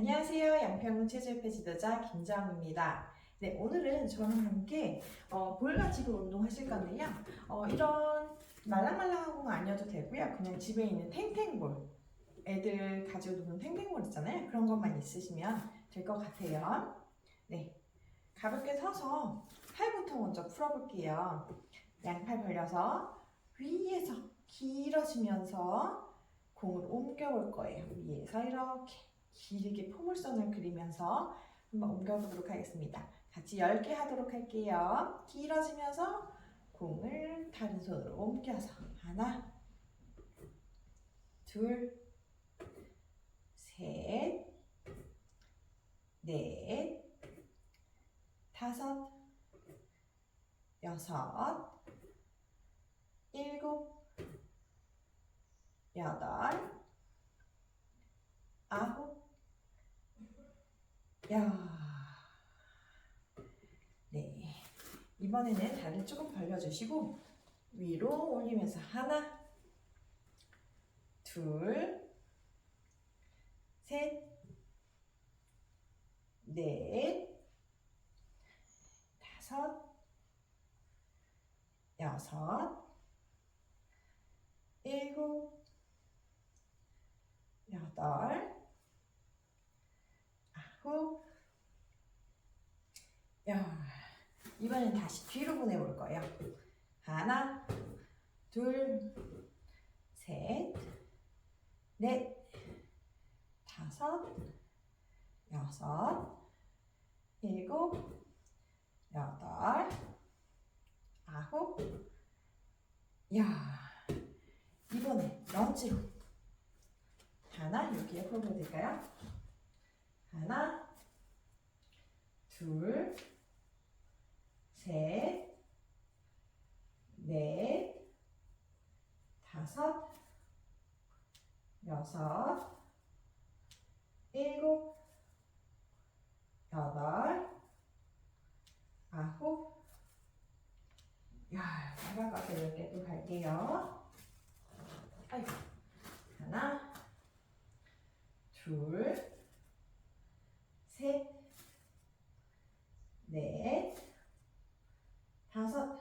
안녕하세요. 양평군 체질패 지도자 김정입니다. 네, 오늘은 저랑 함께 어, 볼 가지고 운동하실 건데요. 어, 이런 말랑말랑한 건 아니어도 되고요. 그냥 집에 있는 탱탱볼, 애들 가지고 노는 탱탱볼 있잖아요. 그런 것만 있으시면 될 것 같아요. 네, 가볍게 서서 팔부터 먼저 풀어볼게요. 양팔 벌려서 위에서 길어지면서 공을 옮겨올 거예요. 위에서 이렇게 길게 포물선을 그리면서 한번 옮겨보도록 하겠습니다. 같이 10개 하도록 할게요. 길어지면서 공을 다른 손으로 옮겨서 하나, 둘, 셋, 넷, 다섯, 여섯, 일곱, 여덟, 아홉, 야. 네. 이번에는 다리를 조금 벌려주시고 위로 올리면서 하나, 둘, 셋, 넷, 다섯, 여섯, 일곱, 여덟, 아홉, 열. 이번엔 다시 뒤로 보내볼 거예요. 하나, 둘, 셋, 넷, 다섯, 여섯, 일곱, 여덟, 아홉, 야. 이번에 런치로 하나 여기 옆으로 보면 될까요? 하나, 둘, 셋, 넷, 다섯, 여섯, 일곱, 여덟, 아홉, 열. 빨간까지 이렇게 또 갈게요. 아이고. 하나, 둘, 셋, 넷, 다섯,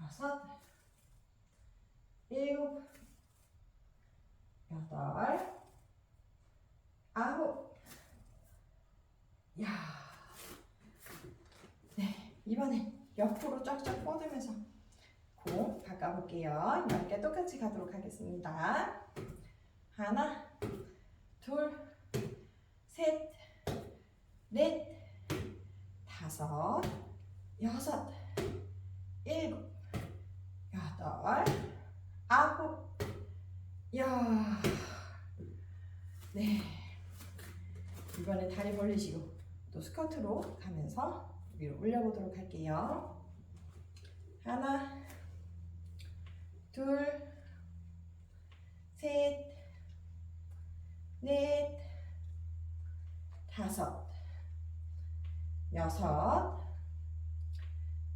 여섯, 일곱, 여덟. 야. 네, 이번엔 옆으로 쫙쫙 뻗으면서 공 바꿔볼게요. 10개 똑같이 가도록 하겠습니다. 하나, 둘, 셋, 넷, 다섯, 여섯, 일곱, 여덟, 아홉, 야. 네. 이번에 다리 벌리시고 또 스쿼트로 가면서 위로 올려보도록 할게요. 하나, 둘, 셋, 넷, 다섯, 여섯,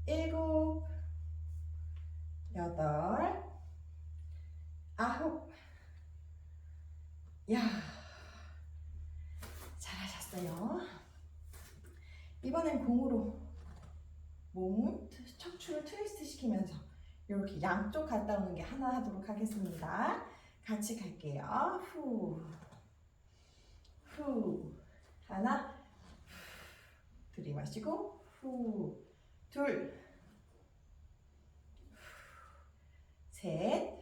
일곱, 여덟, 아홉. 야, 잘하셨어요. 이번엔 공으로 몸 척추를 트위스트 시키면서 이렇게 양쪽 갔다 오는 게 하나 하도록 하겠습니다. 같이 갈게요. 후, 후, 하나, 들이마시고 후, 둘, 셋,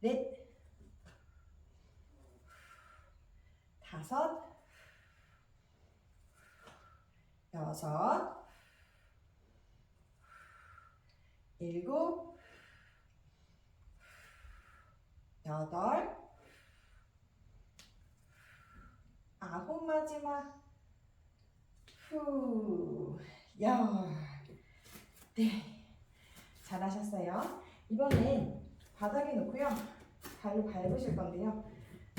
넷, 다섯, 여섯, 일곱, 여덟, 아홉 마지막, 후, 열. 네, 잘하셨어요. 이번엔 바닥에 놓고요. 발로 밟으실 건데요.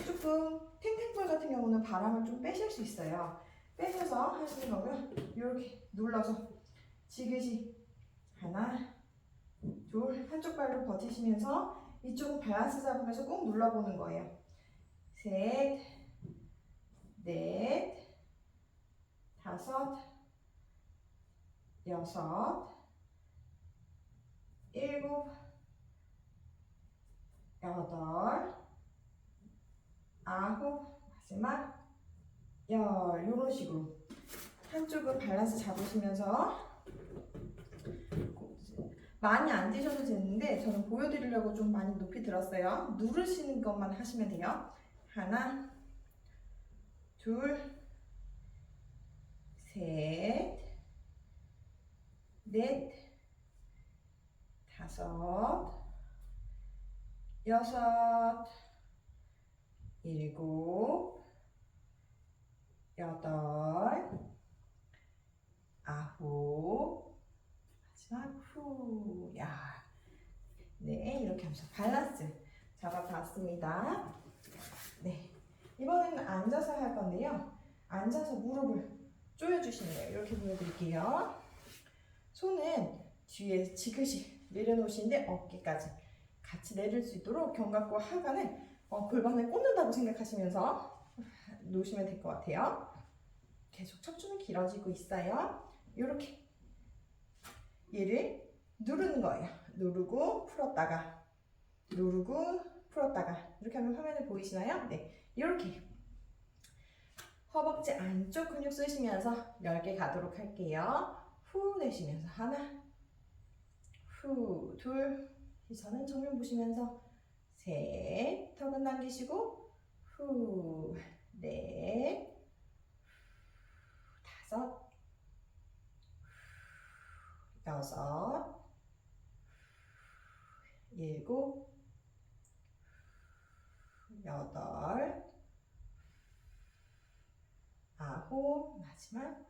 조금 탱탱볼 같은 경우는 바람을 좀 빼실 수 있어요. 빼셔서 하시는 거고요. 이렇게 눌러서 지그시 하나, 둘 한쪽 발로 버티시면서 이쪽은 밸런스 잡으면서 꾹 눌러보는 거예요. 셋, 넷, 다섯, 여섯, 일곱, 여덟, 아홉, 마지막 열 이런 식으로 한쪽은 밸런스 잡으시면서 많이 안 드셔도 되는데 저는 보여드리려고 좀 많이 높이 들었어요. 누르시는 것만 하시면 돼요. 하나, 둘, 셋, 넷, 다섯, 여섯, 일곱, 여덟, 아홉, 마지막 후, 야, 네 이렇게 하면서 밸런스 잡아봤습니다. 네, 이번에는 앉아서 할 건데요. 앉아서 무릎을 조여주시는 거예요. 이렇게 보여드릴게요. 손은 뒤에 지그시 내려놓으시는데 어깨까지 같이 내릴 수 있도록 견갑과 하관을 어, 골반을 꽂는다고 생각하시면서 놓으시면 될 것 같아요. 계속 척추는 길어지고 있어요. 이렇게 얘를 누르는 거예요. 누르고 풀었다가 누르고 풀었다가 이렇게 하면 화면에 보이시나요? 네, 이렇게 허벅지 안쪽 근육 쓰시면서 10개 가도록 할게요. 후 내쉬면서 하나 후, 둘, 이선은 정면 보시면서 셋, 턱은 당기시고 후, 넷, 다섯, 여섯, 일곱, 여덟, 아홉, 마지막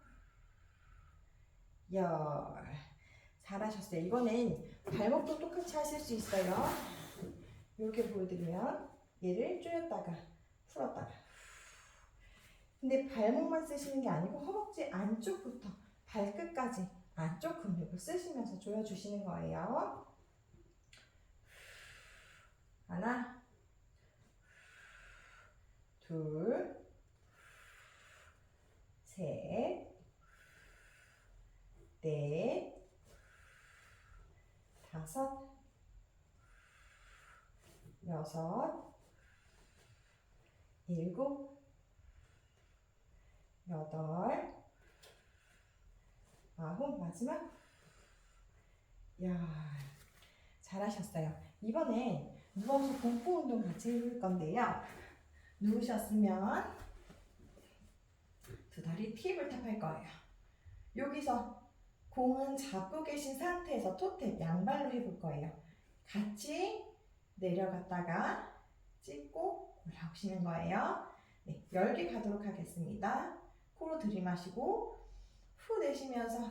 열. 잘하셨어요. 이번엔 발목도 똑같이 하실 수 있어요. 이렇게 보여드리면 얘를 조였다가 풀었다가 근데 발목만 쓰시는 게 아니고 허벅지 안쪽부터 발끝까지 안쪽 근육을 쓰시면서 조여주시는 거예요. 하나, 둘, 셋, 넷, 다섯, 여섯, 일곱, 여덟, 아홉, 마지막. 야, 잘하셨어요. 이번엔 누워서 공포 운동 같이 해볼 건데요. 누우셨으면 두 다리 팁을 탑할 거예요. 여기서 공은 잡고 계신 상태에서 토탭 양발로 해볼 거예요. 같이 내려갔다가 찍고 올라오시는 거예요. 네, 10개 가도록 하겠습니다. 코로 들이마시고 후 내쉬면서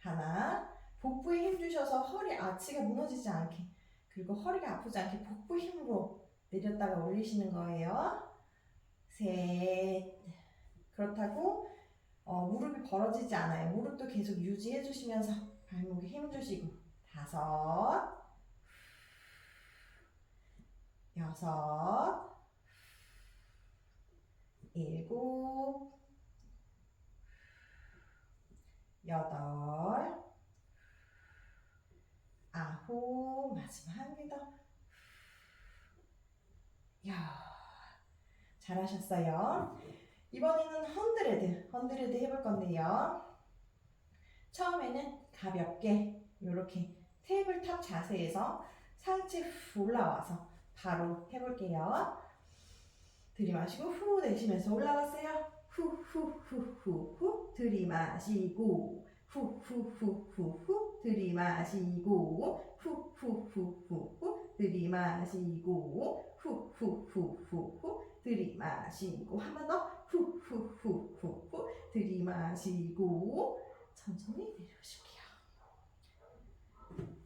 하나 복부에 힘 주셔서 허리 아치가 무너지지 않게 그리고 허리가 아프지 않게 복부 힘으로 내렸다가 올리시는 거예요. 셋 그렇다고 어, 무릎이 벌어지지 않아요. 무릎도 계속 유지해 주시면서 발목에 힘 주시고 다섯 여섯 일곱 여덟 아홉 마지막 더. 야 잘하셨어요. 이번에는 헌드레드, 헌드레드 해볼 건데요. 처음에는 가볍게 이렇게 테이블탑 자세에서 상체 후 올라와서 바로 해볼게요. 들이마시고 후 내쉬면서 올라갔어요. 후 후 후 후 후 들이마시고 후 후 후 후 후 들이마시고 후 후 후 후 후 들이마시고 후 후 후 후 후 들이마시고 한 번 더 후 후 후 후 후 들이마시고 천천히 내려오실게요.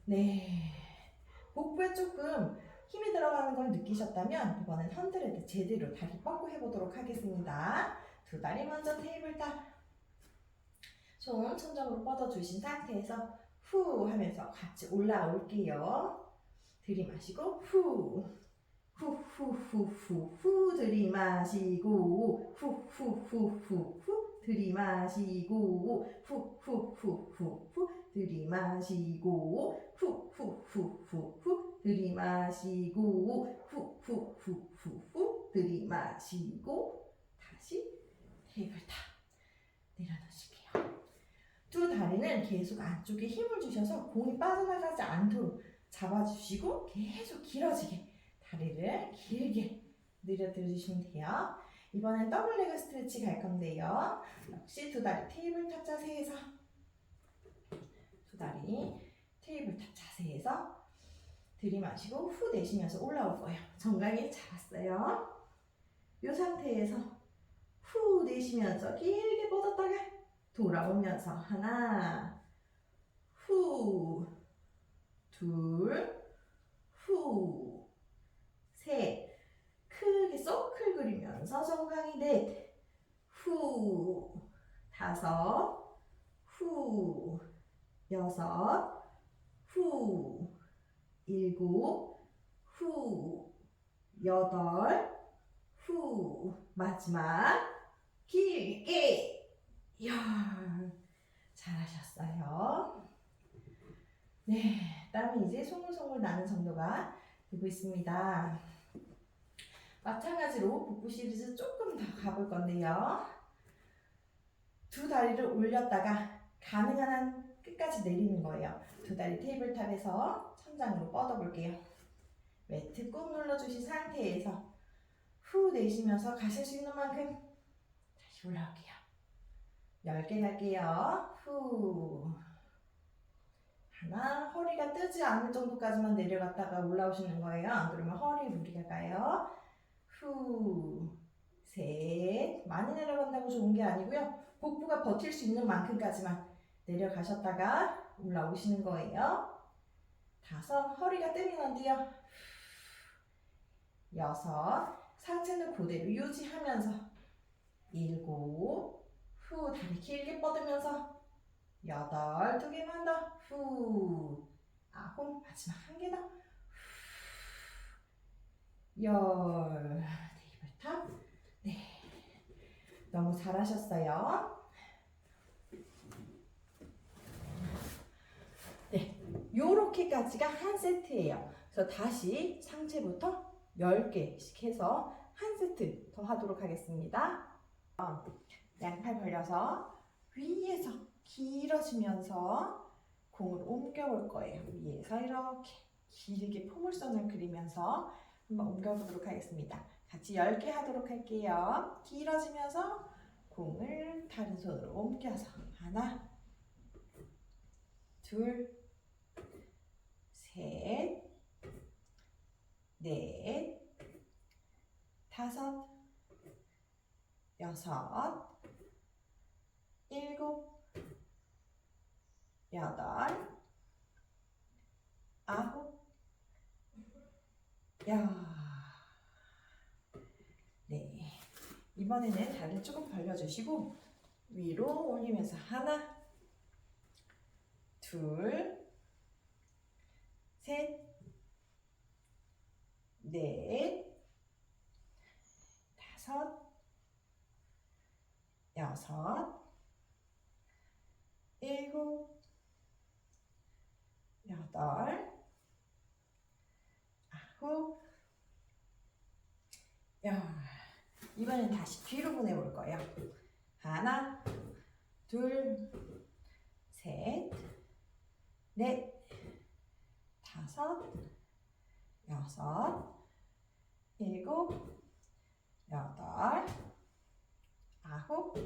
네. 복부에 조금 힘이 들어가는 걸 느끼셨다면 이번엔 헌드레드 제대로 다리 뻗고 해보도록 하겠습니다. 두 다리 먼저 테이블 탑 손 천장으로 뻗어주신 상태에서 후 하면서 같이 올라올게요. 들이마시고 후. 후후후후후 들이마시고 후후후후후 들이마시고 후후후후후 들이마시고 후후후후후 들이마시고 후후후후후 들이마시고 다시 테이블 탑 내려놓으실게요. 두 다리는 계속 안쪽에 힘을 주셔서 공이 빠져나가지 않도록 잡아주시고 계속 길어지게 다리를 길게 늘어뜨려 주시면 돼요. 이번엔 더블 레그 스트레치 갈 건데요. 역시 두 다리 테이블탑 자세에서 두 다리 테이블탑 자세에서 들이마시고 후 내쉬면서 올라올 거예요. 정강이 잡았어요. 이 상태에서 후 내쉬면서 길게 뻗었다가 돌아오면서 하나, 후, 둘, 후, 셋. 크게 서클 그리면서 정강이 넷, 후, 다섯, 후, 여섯, 후, 일곱, 후, 여덟, 후, 마지막 길게 이야, 잘하셨어요. 네, 땀이 이제 송글송글 나는 정도가 되고 있습니다. 마찬가지로 복부 시리즈 조금 더 가볼 건데요. 두 다리를 올렸다가 가능한 한 끝까지 내리는 거예요. 두 다리 테이블탑에서 천장으로 뻗어볼게요. 매트 꾹 눌러주신 상태에서 후 내쉬면서 가실 수 있는 만큼 다시 올라올게요. 10개 갈게요. 후. 하나, 허리가 뜨지 않을 정도까지만 내려갔다가 올라오시는 거예요. 안 그러면 허리 무리가 가요. 후. 셋. 많이 내려간다고 좋은 게 아니고요. 복부가 버틸 수 있는 만큼까지만 내려가셨다가 올라오시는 거예요. 다섯. 허리가 돼요. 여섯. 상체는 그대로 유지하면서 일곱. 후 다리 길게 뻗으면서 여덟 두 개만 더 후 아홉 마지막 한 개더열 테이블탑 네 너무 잘하셨어요 네 요렇게까지가 한 세트예요 그래서 다시 상체부터 10개씩 해서 한 세트 더 하도록 하겠습니다 양팔 벌려서 위에서 길어지면서 공을 옮겨볼 거예요. 위에서 이렇게 길게 포물선을 그리면서 한번 옮겨보도록 하겠습니다. 같이 10개 하도록 할게요. 길어지면서 공을 다른 손으로 옮겨서 하나, 둘, 셋, 넷, 다섯, 여섯, 일곱, 여덟, 아홉, 야. 네. 이번에는 다리를 조금 벌려주시고 위로 올리면서 하나, 둘, 셋, 넷, 다섯, 여섯, 일곱, 여덟, 아홉, 열. 이번엔 다시 뒤로 보내볼 거예요. 하나, 둘, 셋, 넷, 다섯, 여섯, 일곱, 여덟, 아홉,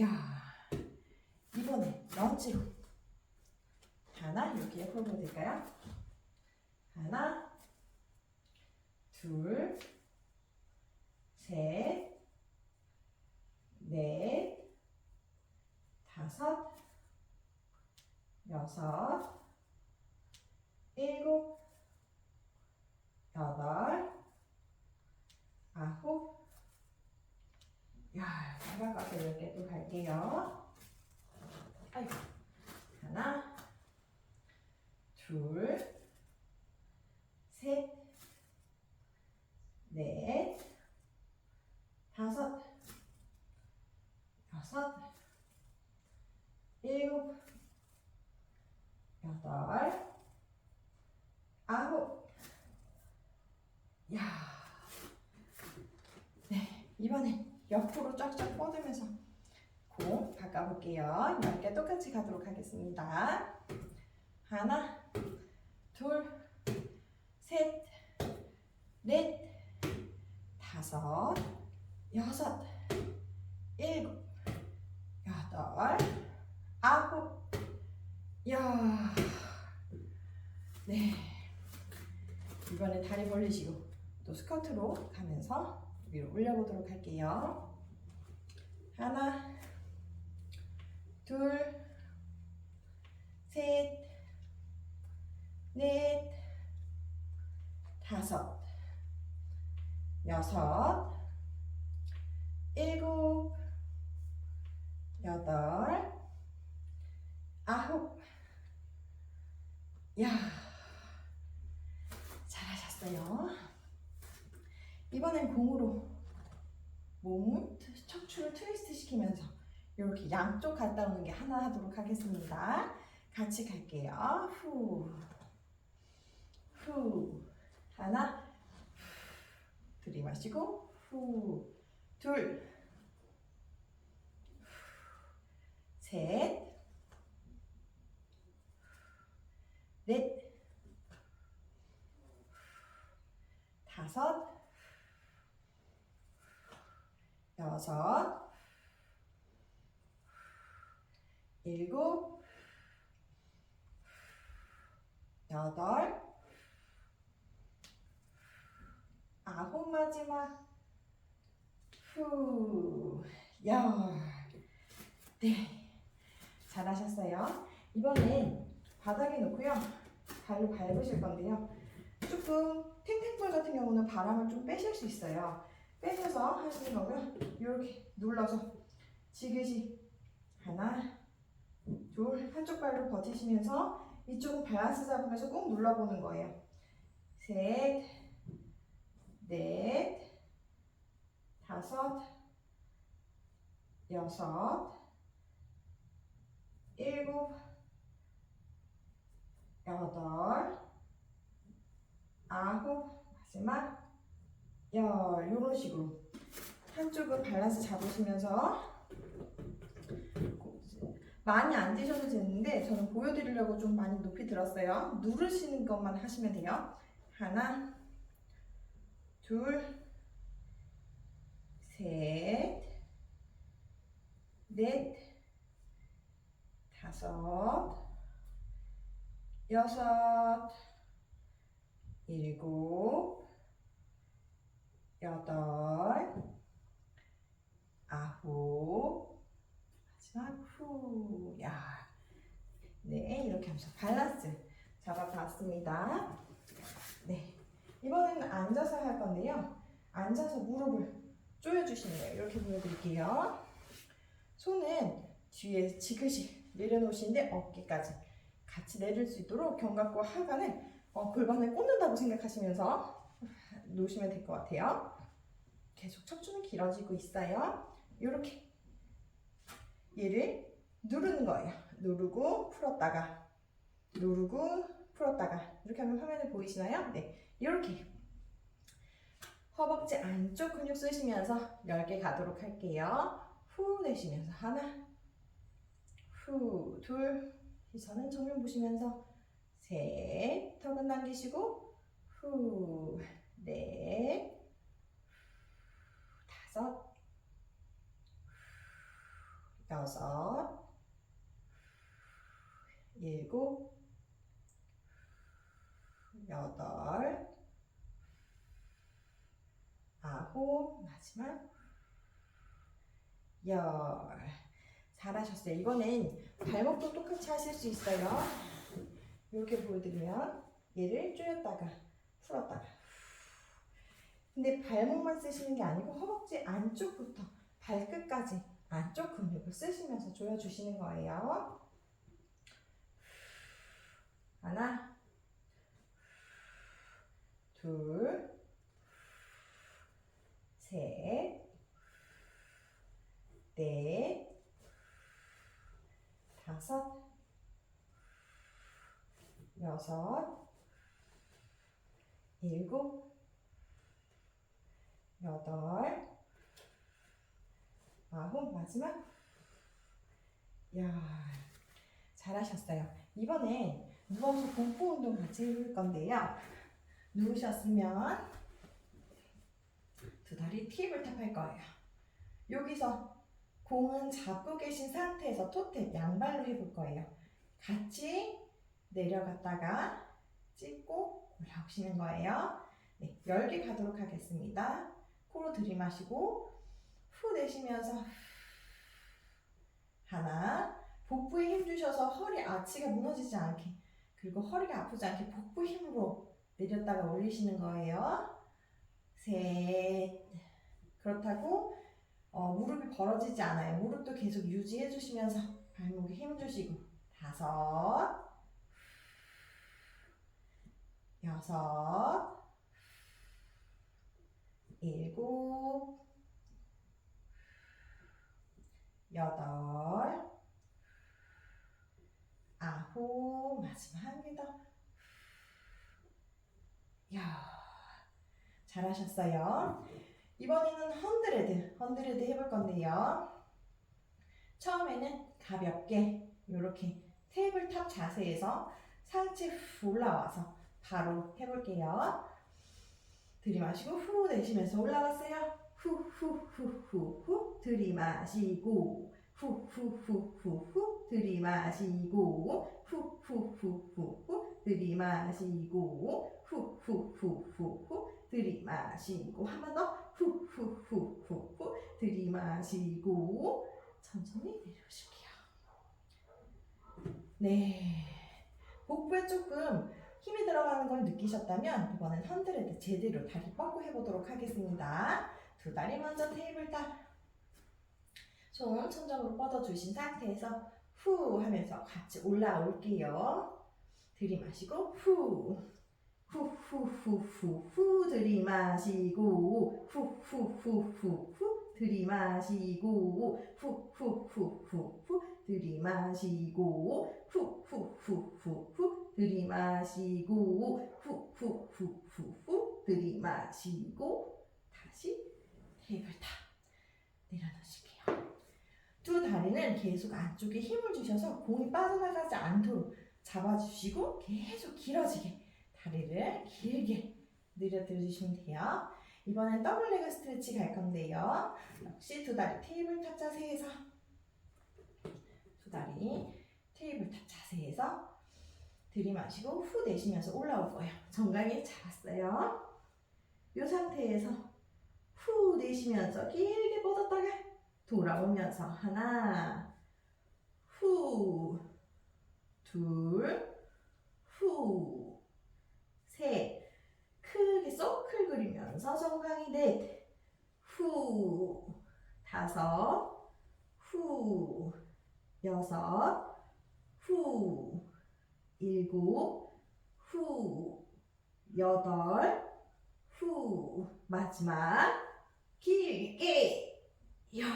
야. 이번에 런치로 하나 여기에 홀로 될까요? 하나 둘 셋, 넷, 다섯, 여섯, 해볼게요. 아이고. 하나, 둘, 셋, 넷, 다섯, 여섯, 일곱, 여덟, 공 바꿔볼게요. 10개 똑같이 가도록 하겠습니다. 하나, 둘, 셋, 넷, 다섯, 여섯, 일곱, 여덟, 아홉, 열. 네. 이번에 다리 벌리시고 또 스쿼트로 가면서 위로 올려보도록 할게요. 하나, 둘, 셋, 넷, 다섯, 여섯, 일곱, 여덟, 아홉, 야, 잘하셨어요. 이번엔 공으로 몸 척추를 트위스트 시키면서 이렇게 양쪽 갔다 오는 게 하나 하도록 하겠습니다. 같이 갈게요. 후, 후, 하나, 들이마시고 후, 둘, 셋, 넷, 다섯, 여섯, 일곱, 여덟, 아홉 마지막, 후, 열. 네, 잘하셨어요. 이번엔 바닥에 놓고요. 발로 밟으실 건데요. 조금 탱탱볼 같은 경우는 바람을 좀 빼실 수 있어요. 빼셔서 하시는 거고요. 이렇게 눌러서 지그시 하나, 둘, 한쪽 발로 버티시면서 이쪽은 밸런스 잡으면서 꾹 눌러보는 거예요. 셋, 넷, 다섯, 여섯, 일곱, 여덟, 아홉, 마지막 열 이런 식으로 한쪽은 밸런스 잡으시면서 많이 안 드셔도 되는데 저는 보여드리려고 좀 많이 높이 들었어요. 누르시는 것만 하시면 돼요. 하나, 둘, 셋, 넷, 다섯, 여섯, 일곱, 여덟, 아홉, 마지막 후, 야, 네 이렇게 하면서 밸런스 잡아봤습니다. 네, 이번에는 앉아서 할 건데요. 앉아서 무릎을 조여주시는 거예요. 이렇게 보여드릴게요. 손은 뒤에 지그시 내려놓으시는데 어깨까지 같이 내릴 수 있도록 견갑과 하관을 어, 골반을 꽂는다고 생각하시면서 놓으시면 될 것 같아요. 계속 척추는 길어지고 있어요. 이렇게 얘를 누르는 거예요. 누르고 풀었다가 누르고 풀었다가. 이렇게 하면 화면에 보이시나요? 네, 이렇게. 허벅지 안쪽 근육 쓰시면서 10개 가도록 할게요. 후 내쉬면서 하나. 후, 둘, 시선은 정면 보시면서 셋, 턱은 당기시고 후, 넷, 다섯, 여섯, 일곱, 여덟, 아홉, 마지막 열. 잘하셨어요. 이번엔 발목도 똑같이 하실 수 있어요. 이렇게 보여드리면 얘를 조였다가 풀었다가 근데 발목만 쓰시는 게 아니고 허벅지 안쪽부터 발끝까지 안쪽 근육을 쓰시면서 조여주시는 거예요. 하나, 둘, 셋, 넷, 다섯, 여섯, 일곱, 여덟, 아홉 마지막 야 잘하셨어요. 이번에 누워서 복부 운동 같이 해볼 건데요. 누우셨으면 두 다리 팁을 탑할 거예요. 여기서 공은 잡고 계신 상태에서 토탭 양발로 해볼 거예요. 같이 내려갔다가 찍고 올라오시는 거예요. 네, 10개 가도록 하겠습니다. 코로 들이마시고 후 내쉬면서 하나 복부에 힘 주셔서 허리 아치가 무너지지 않게 그리고 허리가 아프지 않게 복부 힘으로 내렸다가 올리시는 거예요. 셋. 그렇다고 어, 무릎이 벌어지지 않아요. 무릎도 계속 유지해 주시면서 발목에 힘 주시고 다섯. 여섯. 일곱 여덟, 아홉, 마지막. 야, 잘하셨어요. 이번에는 헌드레드, 헌드레드 해볼 건데요. 처음에는 가볍게 이렇게 테이블탑 자세에서 상체 후 올라와서 바로 해볼게요. 들이마시고 후 내쉬면서 올라갔어요. 후후후후후 들이마시고 후후후후후 들이마시고 후후후후후 들이마시고 후후후후후 들이마시고 한 번 더 후후후후후 들이마시고 천천히 내려오실게요. 네. 복부에 조금 힘이 들어가는 걸 느끼셨다면 이번엔 헌드레드 제대로 다리 뻗고 해보도록 하겠습니다. 두 다리 먼저 테이블 탑 손 천장으로 뻗어주신 상태에서 후 하면서 같이 올라올게요. 들이마시고 후 후후후후후 들이마시고 후후후후후 들이마시고 후후후후후 들이마시고 후후후후후 들이마시고 후후후후후 들이마시고 테이블탑 내려놓으실게요. 두 다리는 계속 안쪽에 힘을 주셔서 공이 빠져나가지 않도록 잡아주시고 계속 길어지게 다리를 길게 늘려들어주시면 돼요. 이번엔 더블 레그 스트레치 갈 건데요. 역시 두 다리 테이블 탑 자세에서 두 다리 테이블 탑 자세에서 들이마시고 후 내쉬면서 올라올 거예요. 정강이 잡았어요. 이 상태에서 후 내쉬면서 길게 뻗었다가 돌아오면서 하나 후 둘, 후, 셋, 크게 서클 그리면서 정강이 넷, 후, 다섯, 후, 여섯, 후, 일곱, 후, 여덟, 후, 마지막 길게 열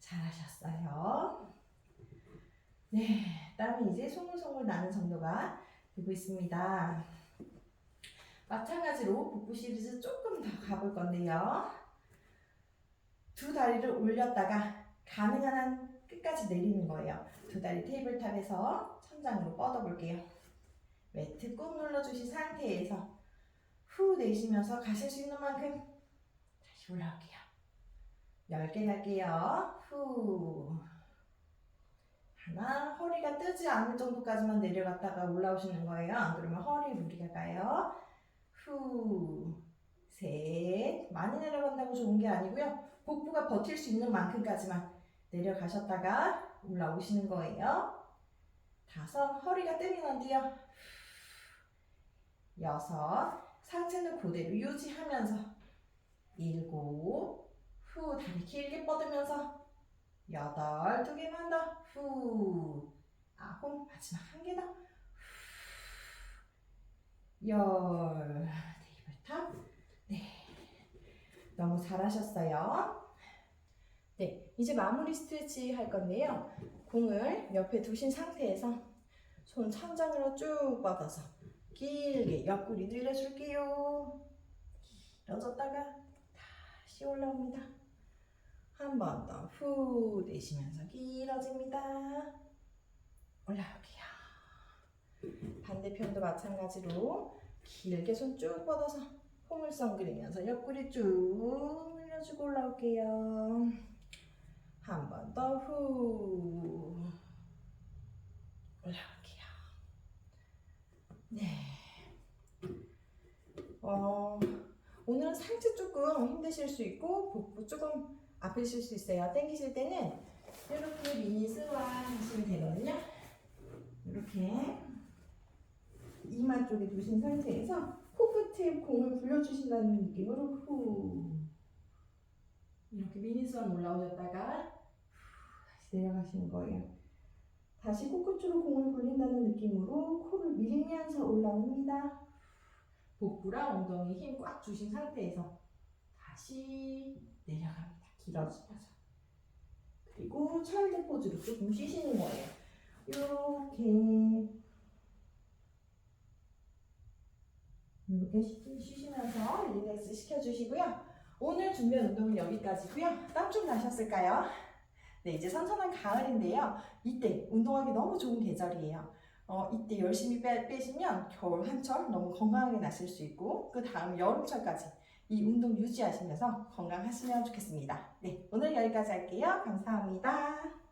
잘하셨어요. 네, 땀이 이제 송글송글 나는 정도가 되고 있습니다. 마찬가지로 복부 시리즈 조금 더 가볼 건데요. 두 다리를 올렸다가 가능한 한 끝까지 내리는 거예요. 두 다리 테이블탑에서 천장으로 뻗어 볼게요. 매트 꾹 눌러주신 상태에서 후 내쉬면서 가실 수 있는 만큼 올라올게요. 10개 갈게요. 후. 하나, 허리가 뜨지 않을 정도까지만 내려갔다가 올라오시는 거예요. 안 그러면 허리 무리가 가요. 후, 셋. 많이 내려간다고 좋은 게 아니고요. 복부가 버틸 수 있는 만큼까지만 내려가셨다가 올라오시는 거예요. 다섯, 허리가 뜨면 안 돼요. 여섯, 상체는 그대로 유지하면서 일곱, 후, 다리 길게 뻗으면서 여덟, 두 개만 더, 후, 아홉, 마지막 한 개 더, 후, 열, 테이블탑, 네, 너무 잘하셨어요. 네, 이제 마무리 스트레치 할 건데요. 공을 옆에 두신 상태에서 손 천장으로 쭉 뻗어서 길게 옆구리 늘려줄게요. 길어졌다가 다시 올라옵니다. 한 번 더 후 내쉬면서 길어집니다. 올라올게요. 반대편도 마찬가지로 길게 손 쭉 뻗어서 포물선 그리면서 옆구리 쭉 늘려주고 올라올게요. 한 번 더 후. 올라올게요. 네. 어, 오늘은 상체 조금 힘드실 수 있고 복부 조금 아프실 수 있어요. 당기실 때는 이렇게 미니 스완 하시면 되거든요. 이렇게 이마 쪽에 두신 상태에서 코끝에 공을 굴려주신다는 느낌으로 후 이렇게 미니 스완 올라오셨다가 후 다시 내려가시는 거예요. 다시 코끝으로 공을 굴린다는 느낌으로 코를 밀면서 올라옵니다. 복부랑 엉덩이 힘 꽉 주신 상태에서 다시 내려갑니다. 길어지면서. 그리고 차일드 포즈로 조금 쉬시는 거예요. 이렇게 이렇게 쉬- 쉬시면서 릴렉스 시켜주시고요. 오늘 준비한 운동은 여기까지고요. 땀 좀 나셨을까요? 네, 이제 선선한 가을인데요. 이때 운동하기 너무 좋은 계절이에요. 어, 이때 열심히 빼, 빼시면 겨울 한철 너무 건강하게 나실 수 있고 그 다음 여름철까지 이 운동 유지하시면서 건강하시면 좋겠습니다. 네, 오늘 여기까지 할게요. 감사합니다.